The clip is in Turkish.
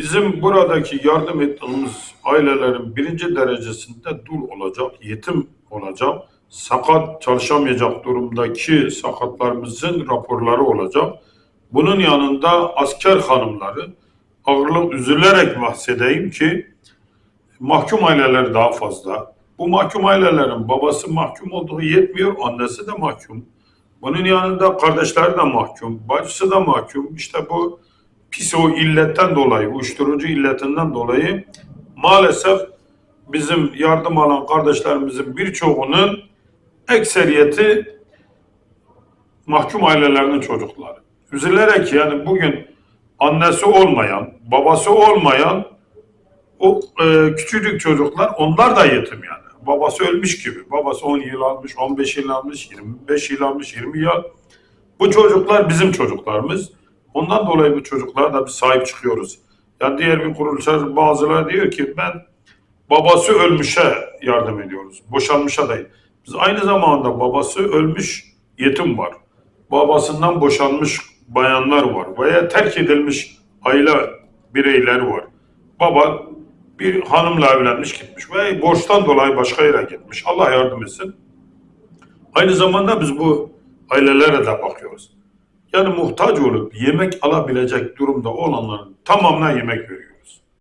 Bizim buradaki yardım ettiğimiz ailelerin birinci derecesinde dul olacak, yetim olacak, sakat çalışamayacak durumdaki sakatlarımızın raporları olacak. Bunun yanında asker hanımları ağırlık üzülerek bahsedeyim ki mahkum aileler daha fazla. Bu mahkum ailelerin babası mahkum olduğu yetmiyor, annesi de mahkum. Bunun yanında kardeşleri de mahkum, bacısı da mahkum. İşte bu pis o illetten dolayı, uyuşturucu illetinden dolayı maalesef bizim yardım alan kardeşlerimizin birçoğunun ekseriyeti mahkum ailelerinin çocukları. Üzülerek yani bugün annesi olmayan, babası olmayan o e, küçücük çocuklar onlar da yetim yani. Babası ölmüş gibi. Babası 10 yıl almış, 15 yıl almış, 25 yıl almış, 20 yıl. Bu çocuklar bizim çocuklarımız. Ondan dolayı bu çocuklara da bir sahip çıkıyoruz. Yani diğer bir kuruluşlar bazıları diyor ki ben babası ölmüşe yardım ediyoruz. Boşanmışa değil. Biz aynı zamanda babası ölmüş yetim var. Babasından boşanmış bayanlar var. Veya terk edilmiş aile bireyleri var. Baba bir hanımla evlenmiş gitmiş ve borçtan dolayı başka yere gitmiş. Allah yardım etsin. Aynı zamanda biz bu ailelere de bakıyoruz. Yani muhtaç olup yemek alabilecek durumda olanların tamamına yemek veriyor.